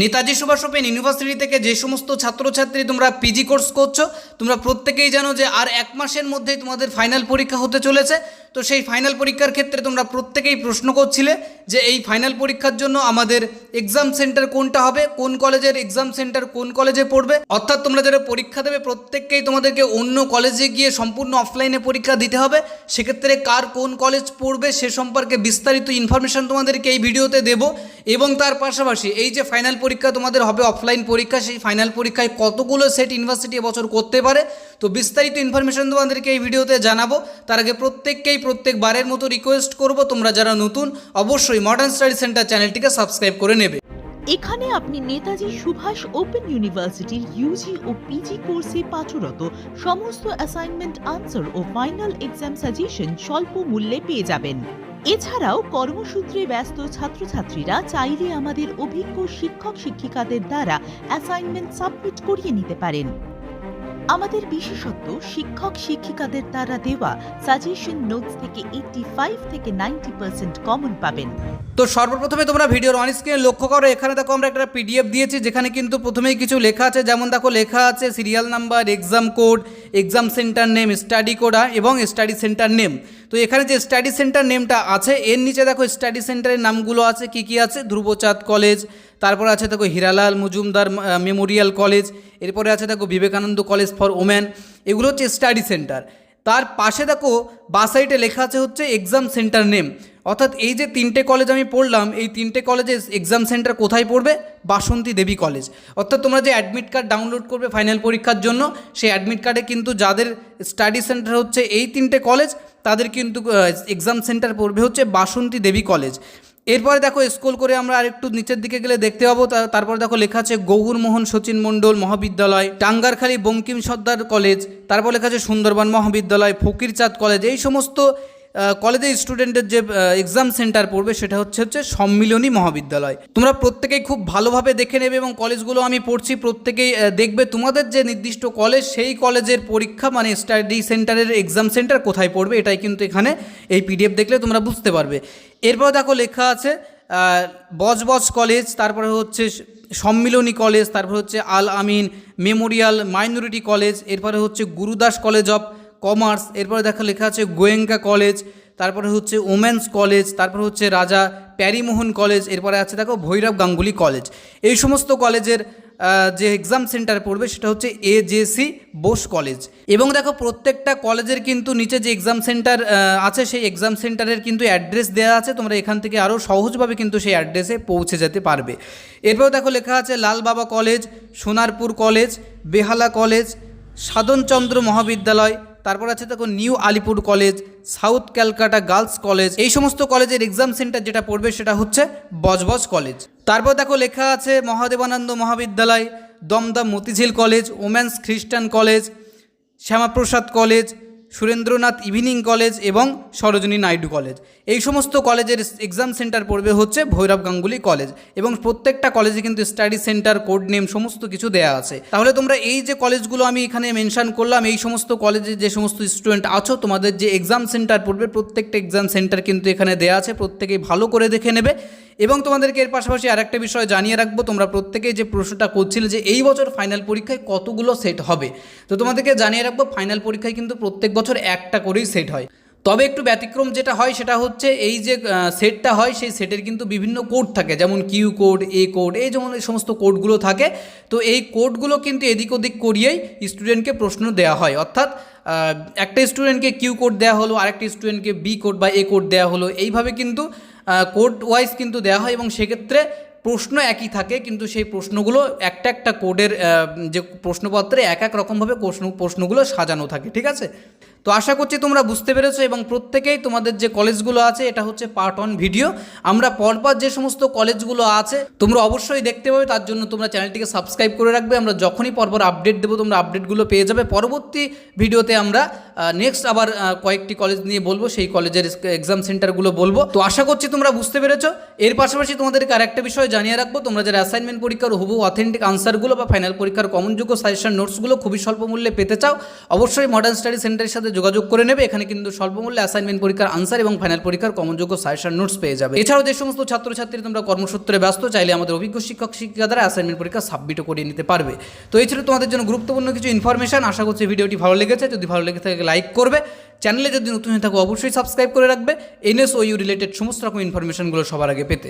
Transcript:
Netaji Subhas open university থেকে যে সমস্ত ছাত্রছাত্রী তোমরা পিজি কোর্স করছ, তোমরা প্রত্যেকেই জানো যে আর এক মাসের মধ্যেই তোমাদের ফাইনাল পরীক্ষা হতে চলেছে। তো সেই ফাইনাল পরীক্ষার ক্ষেত্রে তোমরা প্রত্যেকেই প্রশ্ন করছিলে যে এই ফাইনাল পরীক্ষার জন্য আমাদের এক্সাম সেন্টার কোনটা হবে? কোন কলেজের এক্সাম সেন্টার কোন কলেজে পড়বে? অর্থাৎ তোমরা যারা পরীক্ষা দেবে, প্রত্যেককেই তোমাদেরকে অন্য কলেজে গিয়ে সম্পূর্ণ অফলাইনে পরীক্ষা দিতে হবে। সেক্ষেত্রে কার কোন কলেজ পড়বে সে সম্পর্কে বিস্তারিত ইনফরমেশন তোমাদেরকে এই ভিডিওতে দেব। এবং তার পাশাপাশি এই যে ফাইনাল পরীক্ষা তোমাদের হবে অফলাইন পরীক্ষা, সেই ফাইনাল পরীক্ষায় কতগুলো সেট ইউনিভার্সিটি এবছর করতে পারে? তো বিস্তারিত ইনফরমেশন তোমাদেরকে এই ভিডিওতে জানাব। তার আগে প্রত্যেককেই প্রত্যেকবারের মতো রিকোয়েস্ট করব, তোমরা যারা নতুন, অবশ্যই মডার্ন স্টাডি সেন্টার চ্যানেলটিকে সাবস্ক্রাইব করে নেবে। এখানে আপনি নেতাজি সুভাষ ওপেন ইউনিভার্সিটির ইউজি ও পিজি কোর্সে পাঠরত সমস্ত অ্যাসাইনমেন্ট আনসার ও ফাইনাল এক্সাম সাজেশন স্বল্প মূল্যে পেয়ে যাবেন। এছাড়াও কর্মসূত্রে ব্যস্ত ছাত্রছাত্রীরা চাইলে আমাদের অভিজ্ঞ শিক্ষক শিক্ষিকাদের দ্বারা অ্যাসাইনমেন্ট সাবমিট করিয়ে নিতে পারেন। আমাদের বিশেষত্ব, শিক্ষক, শিক্ষিকাদের দ্বারা দেওয়া সাজেশন নোটস থেকে এইটটি ফাইভ থেকে নাইনটি পার্সেন্ট কমন পাবেন। তো সর্বপ্রথমে তোমরা ভিডিওর অন স্ক্রিনে লক্ষ্য করো, এখানে দেখো আমরা একটা পিডিএফ দিয়েছি, যেখানে কিন্তু প্রথমেই কিছু লেখা আছে, যেমন দেখো লেখা আছে serial number exam code exam centre name study code এবং স্টাডি সেন্টার নেম তো এখানে যে স্টাডি সেন্টার নেমটা আছে, এর নিচে দেখো স্টাডি সেন্টারের নামগুলো আছে, কি কি আছে? ধ্রুবচাঁদ কলেজ তারপর আছে দেখো হীরালাল, মজুমদার মেমোরিয়াল কলেজ এরপরে আছে দেখো বিবেকানন্দ কলেজ ফর ওমেন এগুলো হচ্ছে স্টাডি সেন্টার তার পাশে দেখো, বা সাইডে লেখা আছে হচ্ছে এক্সাম সেন্টার নেম অর্থাৎ এই যে তিনটে কলেজ আমি পড়লাম, এই তিনটে কলেজে এক্সাম সেন্টার কোথায় পড়বে? বাসন্তী দেবী কলেজ অর্থাৎ তোমরা যে অ্যাডমিট কার্ড ডাউনলোড করবে ফাইনাল পরীক্ষার জন্য, সেই অ্যাডমিট কার্ডে কিন্তু যাদের স্টাডি সেন্টার হচ্ছে এই তিনটে কলেজ তাদের কিন্তু এক্সাম সেন্টার পড়বে হচ্ছে বাসন্তী দেবী কলেজ এরপরে দেখো স্কুল করে আমরা আরেকটু নিচের দিকে গেলে দেখতে পাবো তারপর দেখো লেখা আছে গৌরমোহন সচিন মণ্ডল মহাবিদ্যালয়, টাঙ্গারখালী বঙ্কিম সর্দার কলেজ, তারপর লেখা আছে সুন্দরবন মহাবিদ্যালয়, ফকিরচাঁদ কলেজ, এই সমস্ত কলেজের স্টুডেন্টের যে এক্সাম সেন্টার পড়বে সেটা হচ্ছে হচ্ছে সম্মিলনী মহাবিদ্যালয়। তোমরা প্রত্যেকেই খুব ভালোভাবে দেখে নেবে এবং কলেজগুলো আমি পড়ছি প্রত্যেকেই দেখবে তোমাদের যে নির্দিষ্ট কলেজ সেই কলেজের পরীক্ষা মানে স্টাডি সেন্টারের এক্সাম সেন্টার কোথায় পড়বে এটাই কিন্তু এখানে এই পিডিএফ দেখলে তোমরা বুঝতে পারবে। এরপর দেখো লেখা আছে আহ, বজবজ কলেজ তারপরে হচ্ছে সম্মিলনী কলেজ তারপরে হচ্ছে Al Amin memorial minority college এরপরে হচ্ছে গুরুদাস কলেজ অফ কমার্স, এরপরে দেখা লেখা আছে গোয়েঙ্কা কলেজ, তারপরে হচ্ছে ওমেন্স কলেজ, তারপরে হচ্ছে রাজা প্যারিমোহন কলেজ, এরপরে আছে দেখো ভৈরব গাঙ্গুলি কলেজ। এই সমস্ত কলেজের যে এক্সাম সেন্টার পড়বে সেটা হচ্ছে এ জে বোস কলেজ। এবং দেখো প্রত্যেকটা কলেজের কিন্তু নিচে যে এক্সাম সেন্টার আছে সেই এক্সাম সেন্টারের কিন্তু অ্যাড্রেস দেওয়া আছে, তোমরা এখান থেকে আরও সহজভাবে কিন্তু সেই অ্যাড্রেসে পৌঁছে যেতে পারবে। এরপর দেখো লেখা আছে Lalbaba college, Sonarpur college, Behala college, Sadhanchandra Mahavidyalaya তারপর আছে দেখো new Alipore college, south Calcutta girls college. এই সমস্ত কলেজের এক্সাম সেন্টার যেটা পড়বে সেটা হচ্ছে বজবজ কলেজ। তারপর দেখো লেখা আছে Mahadevananda Mahavidyalaya, Dum Dum Motijheel college women's Christian college, Shyamaprasad college Surendranath evening college এবং সরোজিনী নাইডু কলেজ। এই সমস্ত কলেজের এক্সাম সেন্টার পড়বে হচ্ছে ভৈরব গাঙ্গুলি কলেজ এবং প্রত্যেকটা কলেজে কিন্তু স্টাডি সেন্টার কোড নেম সমস্ত কিছু দেয়া আছে। তাহলে তোমরা এই যে কলেজগুলো আমি এখানে মেনশন করলাম, এই সমস্ত কলেজে যে সমস্ত স্টুডেন্ট আছো, তোমাদের যে এক্সাম সেন্টার পড়বে, প্রত্যেকটা এক্সাম সেন্টার কিন্তু এখানে দেয়া আছে, প্রত্যেকেই ভালো করে দেখে নেবে। এবং তোমাদেরকে এর পাশাপাশি আরেকটা বিষয় জানিয়ে রাখব, তোমরা প্রত্যেকেই যে প্রশ্নটা করছিলে যে এই বছর ফাইনাল পরীক্ষায় কতগুলো সেট হবে? তো তোমাদেরকে জানিয়ে রাখব ফাইনাল পরীক্ষায় কিন্তু প্রত্যেক বছর একটা করেই সেট হয়। তবে একটু ব্যতিক্রম যেটা হয় সেটা হচ্ছে এই যে সেটটা হয় সেই সেটের কিন্তু বিভিন্ন কোড থাকে, যেমন কিউ কোড এ কোড এই যেমন এই সমস্ত কোডগুলো থাকে। তো এই কোডগুলো কিন্তু এদিক ওদিক করিয়েই স্টুডেন্টকে প্রশ্ন দেওয়া হয়। অর্থাৎ একটা স্টুডেন্টকে কিউ কোড দেওয়া হলো, আরেকটা স্টুডেন্টকে বি কোড বা এ কোড দেওয়া হলো। এইভাবে কিন্তু কোড ওয়াইজ কিন্তু দেওয়া হয় এবং সেক্ষেত্রে প্রশ্ন একই থাকে, কিন্তু সেই প্রশ্নগুলো একটা একটা কোডের যে প্রশ্নপত্রে এক এক রকমভাবে প্রশ্ন, প্রশ্নগুলো সাজানো থাকে, ঠিক আছে? তো আশা করছি তোমরা বুঝতে পেরেছ এবং প্রত্যেকেই তোমাদের যে কলেজগুলো আছে, এটা হচ্ছে পার্ট অন ভিডিও আমরা পরপর যে সমস্ত কলেজগুলো আছে, তোমরা অবশ্যই দেখতে পাবে, তার জন্য তোমরা চ্যানেলটিকে সাবস্ক্রাইব করে রাখবে। আমরা যখনই পরপর আপডেট দেবো, তোমরা আপডেটগুলো পেয়ে যাবে। পরবর্তী ভিডিওতে আমরা নেক্সট আবার কয়েকটি কলেজ নিয়ে বলব, সেই কলেজের এক্সাম সেন্টারগুলো বলব। তো আশা করছি তোমরা বুঝতে পেরেছ। এর পাশাপাশি তোমাদেরকে আরেকটা বিষয় জানিয়ে রাখব, তোমরা যারা অ্যাসাইনমেন্ট পরীক্ষার হুবু অথেন্টিক আনসারগুলো বা ফাইনাল পরীক্ষার কমনযোগ্য সাজেশন নোটসগুলো খুবই স্বল্প মূল্যে পেতে চাও, অবশ্যই মডার্ন স্টাডি সেন্টারের সাথে যোগাযোগ করে নেবে, এখানে কিন্তু স্বল্পমূল্যে অ্যাসাইনমেন্ট পরীক্ষার আনসার এবং ফাইনাল পরীক্ষার কমনযোগ্য সাজেশন নোটস পেয়ে যাবে। এছাড়াও যে সমস্ত ছাত্রছাত্রী তোমরা কর্মসূত্রে ব্যস্ত, চাইলে আমাদের অভিজ্ঞ শিক্ষক, শিক্ষিকা দ্বারা অ্যাসাইনমেন্ট পরীক্ষা সাবমিটও করিয়ে নিতে পারবে। তো এই ছিল তোমাদের জন্য গুরুত্বপূর্ণ কিছু ইনফরমেশন আশা করছি ভিডিওটি ভালো লেগেছে। যদি ভালো লেগে থাকে লাইক করবে। চ্যানেলে যদি নতুন হয়ে থাকো, অবশ্যই সাবস্ক্রাইব করে রাখবে। এনএস ও ইউ রিলেটেড সমস্ত রকম ইনফরমেশনগুলো সবার আগে পেতে।